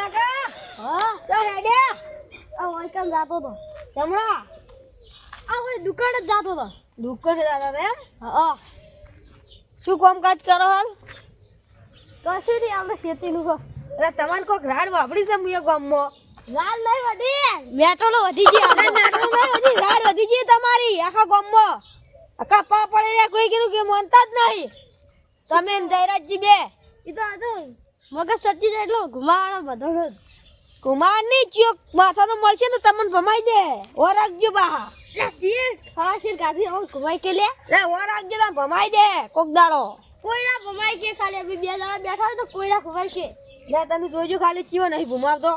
કાકા હા? તો હેડ્યા આ વાયકન જાતો તો. તમણા આ કોઈ દુકાને જ જાતો તો. દુકાને દાદા હતા એમ? હા. શું કામકાજ કરો હાલ? કશું નહીં આપણે ખેતીનું કો અરે તમારે કોઈક રાડ વાપરી છે મુએ ગામમાં? લાલ નહીં વધી. મેટલો વધી ગયો. રાડ વધી ગઈ તમારી આખા ગામમાં. આખા પા પડી રહ્યા કોઈ કીધું કે માનતા જ નહીં. તમે જયરાજજી બે. એ તો મગજ સટી જાય એટલો ઘુમાવાનો બધો કુમારની ચિયો માથા તો મળશે ને તમને ભમાઈ દે. ઓ રાખજો બા. ઘુમાઈ કે લે. લે ઓ રાખજો ભમાઈ દે કોક દાડો. કોઈડા ભમાઈ કે ખાલી? અમે બે જણા બેઠા હોય તો કોઈના ઘુમાઈ કે. લે તમે જોજો ખાલી ચિયો નહીં ભમાવતો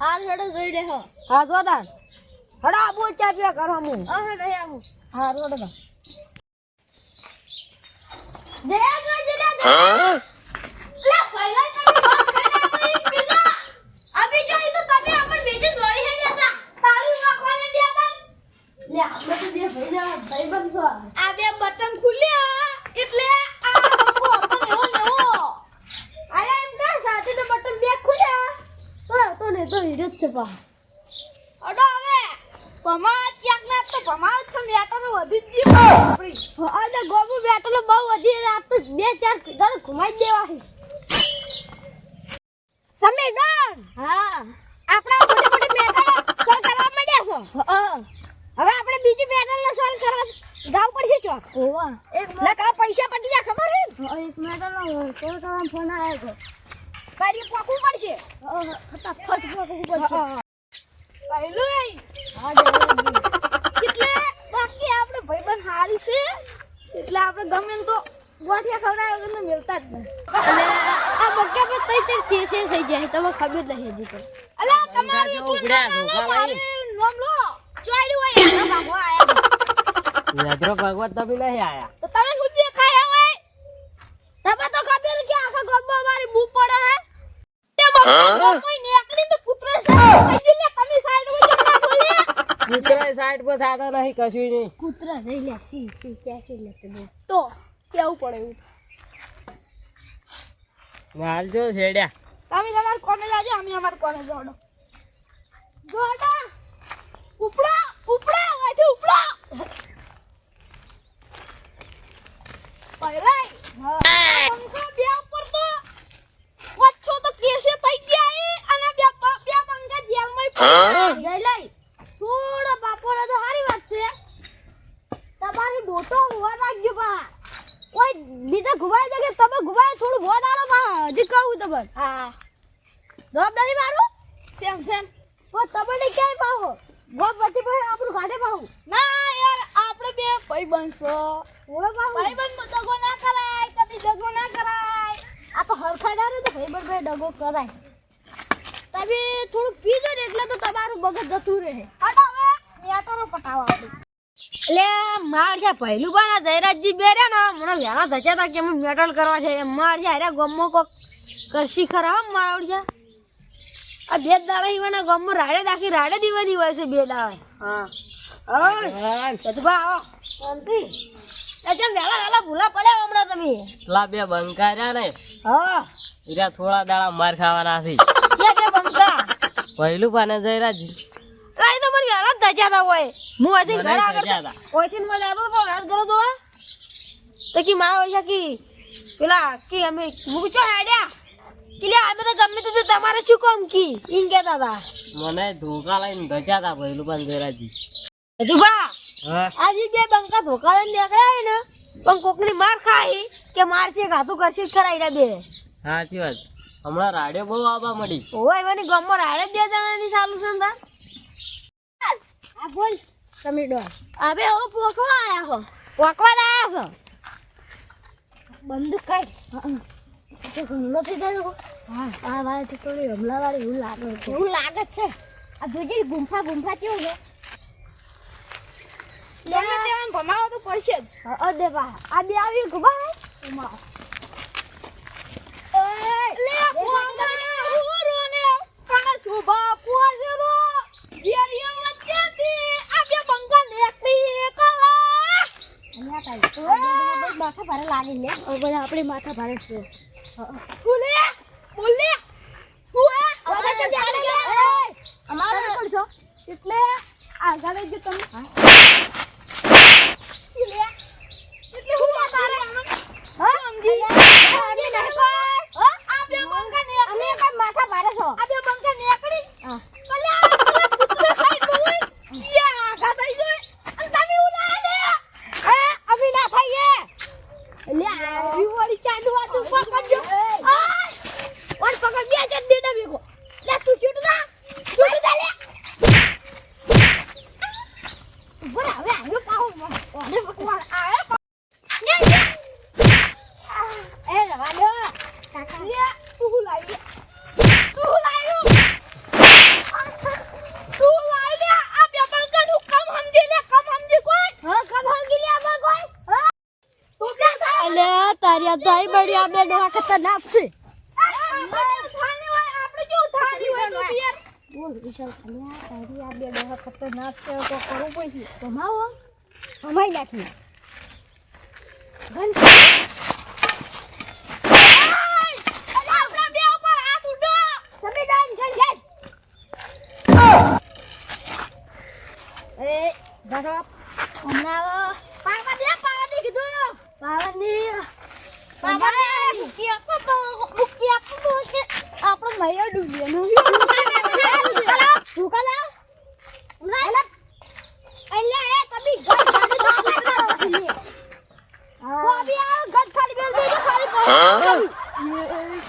હાલ હેડો જોઈ લે હા. જો તાન. હડા આબુ ચા પીવા કરો હું હા નહીં આવું. હા રોડ બા. દે દે લે લે પહેલા તમે વાત કરી આપણી પીઝા અભી જોઈ તો તમે અમર વેચે દોડી હેડ્યા હતા તાળી નાખવાને દેતા લે આપણે તો બે ભાઈ જણા ભાઈ બનશો આ બે બટન ખુલ્યા એટલે આ હતો એવો ને એવો એમ કે સાથે તો બટન બે ખુલ્યા. તો તો ને તો હીરો છે પા. અડો હવે. પમા ક્યાંક ના તો પમા છે આટલો વધી જ ગયો. આપણી. ગોબુ બહુ વધી રાત તો બે ચાર ઘર ઘુમાઈ દેવા છે. સમીર હા. આપણા મોટી મોટી મેટલ સોલ્વ કરવા માંડ્યા છો? હવે આપણે બીજી મેટલ ને સોલ્વ કરવા ગાવ પડશે ચોક ઓવા એક કા પૈસા પડી જા ખબર હે એક મેટલ નો સોલ્વ કરવા ફોન આવ્યો છે કરી પોકવું પડશે. ફટાફટ પોકવું પડશે. પહેલું હા એટલે બાકી આપણે ભાઈબંધ હારી છે. એટલે આપણે ગમે ને તો ગોઠિયા ખવડાવે વગર તો મિલતા જ નહીં. અને આ બગ્ગા પર તઈ તઈ કેસે થઈ જાય તમે ખબર નહીં હજી તો. અલા તમારું એટલું નામ ધોકા મારે નામ લો. યાદરો ભગવત તમે નહીં આયા. તો તમે શું દેખાય હોય તમે તો ખબર કે આખા ગામમાં મારી બૂ પડે હે? તે બાપા કોઈ નેકડી તો કૂતરે સાઈડ લે તમે સાઈડમાં જમણા બોલ્યા કૂતરા સાઈડ પર થતો નહીં કશું નહીં. કૂતરા નહીં લે સી સી ક્યાં કે લે તમે? તો કેવું પડે એવું? હાલ જો છેડ્યા તમે તમાર કોને જાજો અમે અમાર કોને જોડો. જોડા. ઉપડા ઉપડા વાથી ઉપડા પહેલાય પંખા બે ઉપર તો વચ્ચો તો કેસે થઈ ગયા એ અને બે પ- બે પંખા જેલમાં પડ્યા જઈ લઈ થોડા બાપોને તો સારી વાત છે. બીજા જગે તમે ઘુમાય થોડું બોધ આલો બા. હજી કહું તમને. હા. જવાબદારી મારું? Same same. ઓ તમને ક્યાંય પાહો ગોપ પછી ભાઈ આપણું ગાડે પાહું ના ભાઈ બનશો ભાઈ બન દગો ના કરાય કદી દગો ના કરાય. આ તો હરખાડા ને તો ભાઈ બન ભાઈ દગો કરાય. તમે થોડું પીજો ને એટલે તો તમારું મગજ જતું રહે. હટો હવે. મેટરો પટાવા એટલે માર છે પહેલું પણ જયરાજજી બે રહ્યા ને મને વહેલા ધચ્યા હતા કે હું મેટલ કરવા છે. એમ માર છે અરે ગમો કોક કરશી ખરા હો મારા ઓળખ્યા આ બે જ દાડા ઈવાના ગમો રાડે દાખી રાડે દીવાની હોય છે બે દાડા હા. ઓય આવો બે બંકા રહ્યા ને. હા. થોડા દાડા માર ખાવાના છે. પહેલું પાને જયરાજ રાઈ તો મને વહેલા જ ધચ્યા હતા હોય. હું મને ઘર આગળ. ઓયથી મને આવતો તો રાત કરો તો તો કી મારા ઓળખ્યા કી? પેલા કી અમે હું ચો હેડ્યા? કે લે અમે તો ગમે તે તમારે શું કામ કી? ઈન કહેતા હતા. મને ધોકા લઈને ધજા તા પહેલું પાન હજુ બા હા? આજે બે બંકા ધોકા લઈને નીકળ્યા હોય ને પણ કોકની માર ખાઈ કે માર છે ગાતું કરશે કરાઈ રહ્યા બે. સાચી વાત. હમણાં રાડે બહુ આવવા મળી. ઓય મને ગમો રાડે બે જણાની ચાલુ છે ને આ બોલ તમે ડો અબે ઓ પોકવા આયા હો. પોકવા આયા છો બંધ કઈ તો હુમલો થઈ ગયો હા. આ વાત થોડી હમલાવાળી એવું લાગે એવું લાગે છે. આ જોજે ગુંફા ગુંફા કેવું છે? ગમે તેમ ભમાવો તો પડશે જ. અદે બા આ બે આવી ઘુમા ઘુમા લે પોમા ઉરો ને. પણ શોભા પોજરો યેરિયમ વચ્ચેથી આ બે બંગા લેકતી કરા અહીંયા કાઈ માથા ભારે લાગે લે હવે આપણે માથા ભારે છે. બોલે બોલે હુએ અમારે એટલે આગળ જ તમે. આ બે ડોહા ખતરનાક છે. બોલ, વિશાલ અલ્યા તારી આ બે ડોહા ખતરનાક છે, તો કરવું પડશે. કમાવો કમાઈ નાખી પાવાની મૈયા ડૂબીએ શું કલા?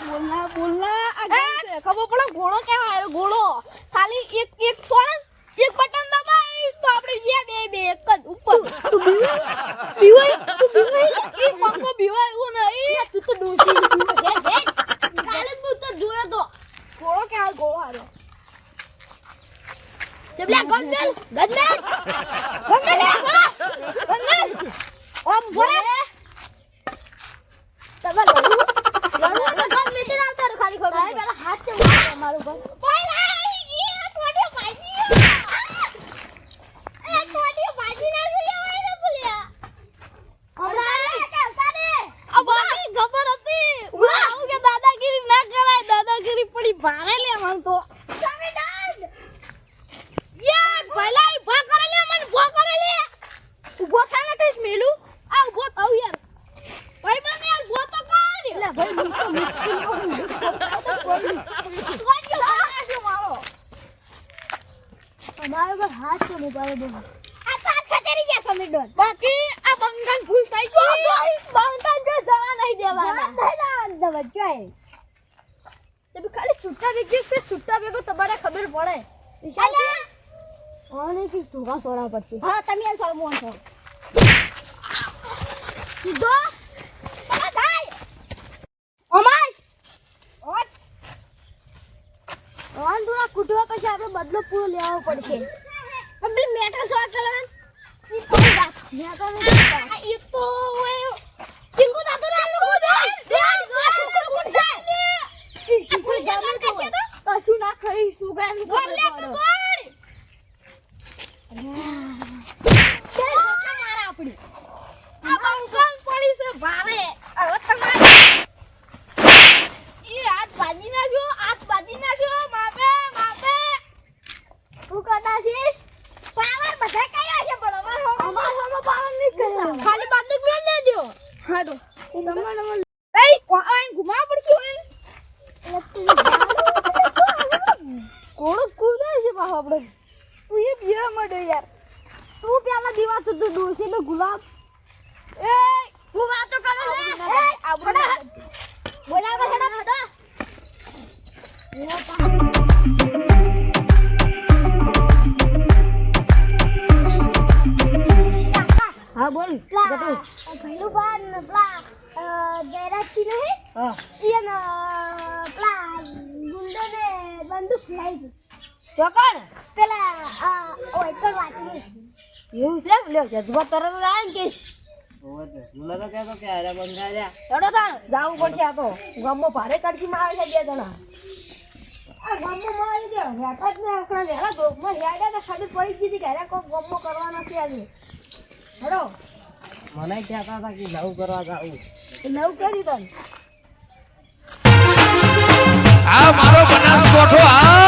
બોલના બોલના આ ગન છે ખબર પડે ઘોડો કેવા આવ્યો ઘોડો ખાલી એક એક છોડ એક બટન દબાય તો આપણે બે બે બે એક જ ઉપર તું બીવાય તું બીવાય એ પંખો બીવાય એવું નહીં તું તો ડોસી બીવાય કાલે જ હું તો જોયો તો ઘોડો કેવા ઘોડો આવ્યો ચબલા ગંદલ ગંદલ ગંદલ ગંદલ ઓમ ભરે તમે લડુ લડુ તો ગન મેચી આવતા રહો ખાલી ખબર પેલા હાથ છે મારું પર પહેલા એ થોડી ભાજી એ થોડી ભાજી ના ભૂલ્યા હોય ને ભૂલ્યા હમણાં ચાલતા ને આ બાકી ખબર હતી આવું કે દાદાગીરી ના કરાય દાદાગીરી પડી ભારે લે મન તો તમે ડાડ યે પહેલા ઈ ભા કરે લે મન ભો કરે લે ઊભો થા ને કઈસ મેલું આ ઊભો થાવ યાર ભાઈ બને યાર ભો તો કર લે ભાઈ હું તો મુશ્કેલ મારો અમારે પર આ તો હાથ ખતરી ગયા સમીડોન બાકી આ બંગન ફૂલ થઈ ગઈ બંગન જો જવા નહીં દેવાના. જવા જાય તમે ખાલી સુટ્ટા વેગી કે સુટ્ટા વેગો તમારે ખબર પડે. કે ધોકા સોડા પડશે? હા તમે આ સોળ મોન છો સીધો ઓન થોડા કૂટવા પછી આપણે બદલો પૂરો લેવો પડશે. પબ્લિક મેટર શોટ ચલાવન. મેં તો એ તો એ ટીંગુ દાતો ના લોકો જાય. બે સુકર કુટ જાય? સુકર જામન કશે તો? કશું ના ખરી તો બોલ તે લોકો મારા આપણી આ બંકન પડી છે ભારે હવે તમારે ઈ હાથ બાજી નાખ્યો હાથ બાજી નાખ્યો માપે માપે શું કરતા છીએ પાવર બધા કયા છે પણ અમાર હોમ અમાર હોમો પાવર નહીં કર્યો ખાલી બાંદુક મેલ દેજો હાડો તમારે એય કોણ ઘુમા પડશે કોણ કુદાય છે પાછો આપણે? તું એ બીવા મડે યાર. તું પેલા દિવસ તો ડોસી નો ગુલાબ એ હું વાતો કરે એ આપણે બંદૂક લાવી ચોકડ પેલા આ ઓય પર વાંચી એવું છે લ્યો જજબા તરત જ આવે ને કેસ. ઓવે તો. મને તો કહેતો કે અરે બંધા જા ચડો તા જાવું પડશે આ તો. ગામમાં ભારે કડકીમાં આવે છે બે જણા. તો ગઈ મને કહેતા હતા કે નવું કરવા જાવું. નવું કરી તને આ મારો બનાસકોઠો આ